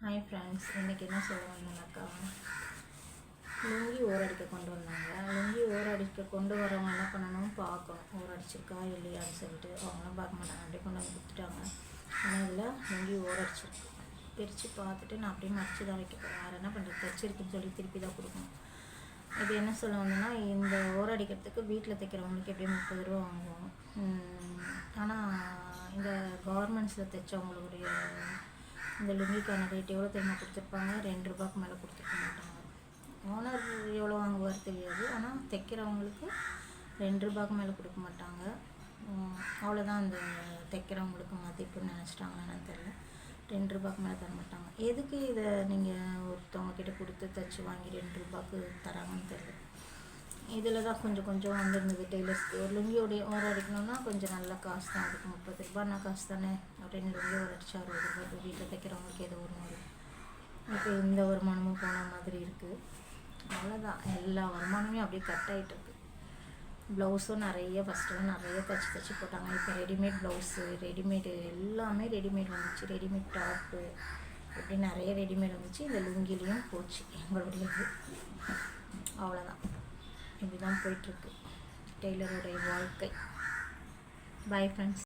Hi friends இன்றைக்கி என்ன சொல்ல லுங்கி ஓரடிக்க கொண்டு வந்தாங்க. லுங்கி ஓரடிக்க கொண்டு வரவங்க என்ன பண்ணணும்? பார்க்கணும். ஓரடிச்சிருக்கா இல்லையான்னு சொல்லிட்டு அவங்களாம் பார்க்க மாட்டாங்க. அப்படியே கொண்டு வந்து கொடுத்துட்டாங்க. ஆனால் இதில் லுங்கி ஓரடிச்சிருக்கு. பிரித்து பார்த்துட்டு நான் அப்படியே மறைச்சி தான் வைக்க போகிறேன் வேறு என்ன பண்ணுறது தைச்சிருக்குன்னு சொல்லி திருப்பி தான் கொடுக்கணும். இது என்ன சொல்ல வந்தோம்னா இந்த ஓரடிக்கிறதுக்கு வீட்டில் தைக்கிறவங்களுக்கு எப்படியும் முப்பது ரூபா வாங்குவோம். ஆனால் இந்த கவர்மெண்ட்ஸில் தைச்சவங்களுடைய இந்த லுங்கிக்கான ரேட் எவ்வளோ தெரியுமா கொடுத்துருப்பாங்க? ரெண்டு ரூபாய்க்கு மேலே கொடுத்துருக்க மாட்டாங்க. ஓனர் எவ்வளோ வாங்குவார் தெரியாது. ஆனால் தைக்கிறவங்களுக்கு ரெண்டு ரூபாய்க்கு மேலே கொடுக்க மாட்டாங்க. அவ்வளோதான் அந்த தைக்கிறவங்களுக்கு மதிப்புன்னு நினச்சிட்டாங்களான்னு தெரியல. ரெண்டு ரூபாய்க்கு மேலே தர மாட்டாங்க. எதுக்கு இதை நீங்கள் ஒருத்தவங்க கிட்டே கொடுத்து தைச்சி வாங்கி ரெண்டு ரூபாய்க்கு தராங்கன்னு தெரியல. இதில் தான் கொஞ்சம் கொஞ்சம் வந்திருந்தது டெய்லர்ஸ்க்கு ஒரு லுங்கியோடைய ஓரம் அடிக்கணும்னா கொஞ்சம் நல்ல காசு தான் அதுக்கு முப்பது ரூபாய்னா காசு தானே அப்படின்னு லுங்கி ஒரு அடிச்சா அறுபது ரூபாய் வீட்டில் தைக்கிறவங்களுக்கு ஏதோ ஒரு மாதிரி. இப்போ இந்த வருமானமும் போன மாதிரி இருக்குது அவ்வளோதான் எல்லா வருமானமே அப்படியே கட் ஆகிட்டு இருக்கு. ப்ளவுஸும் நிறைய ஃபஸ்ட்டு நிறைய தச்சு தச்சு போட்டாங்க. இப்போ ரெடிமேட் ப்ளவுஸு ரெடிமேடு எல்லாமே ரெடிமேட் வந்துச்சு. ரெடிமேட் டாப்பு இப்படி நிறைய ரெடிமேட் வந்துச்சு. இந்த லுங்கிலையும் போச்சு எங்களுடையது. அவ்வளோதான் இப்படி தான் போயிட்டுருக்கு. டெய்லருடைய வாழ்க்கை. Bye friends